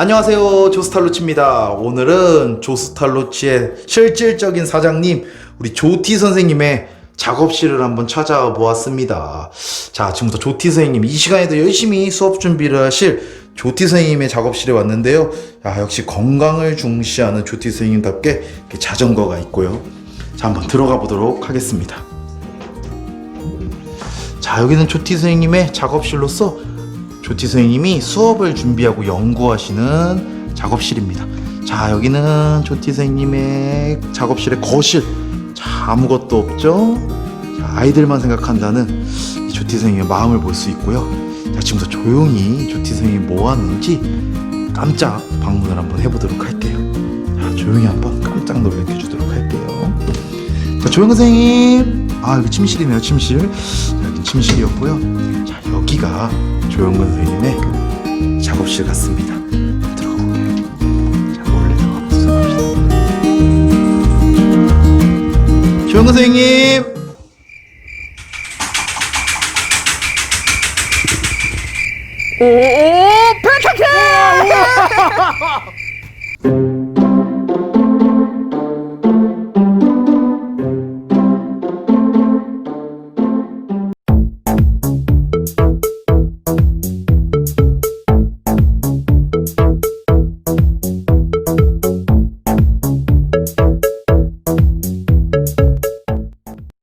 안녕하세요 조스탈로치입니다. 오늘은 조스탈로치의 실질적인 사장님 우리 조티 선생님의 작업실을 한번 찾아보았습니다. 자 지금부터 조티 선생님 이 시간에도 열심히 수업 준비를 하실 조티 선생님의 작업실에 왔는데요. 야, 역시 건강을 중시하는 조티 선생님답게 자전거가 있고요. 자 한번 들어가 보도록 하겠습니다. 자 여기는 조티 선생님의 작업실로서 조티 선생님이 수업을 준비하고 연구하시는 작업실입니다. 자 여기는 조티 선생님의 작업실의 거실. 자 아무것도 없죠. 자, 아이들만 생각한다는 이 조티 선생님의 마음을 볼 수 있고요. 자 지금부터 조용히 조티 선생님이 뭐 하는지 깜짝 방문을 한번 해보도록 할게요. 자 조용히 한번 깜짝 놀래켜 주도록 할게요. 자 조영 선생님. 아 여기 침실이네요 침실. 자, 여기 침실이었고요. 자 여기가 조영근 선생님의 작업실 같습니다. 조영근 선생님. 오, 부탁해!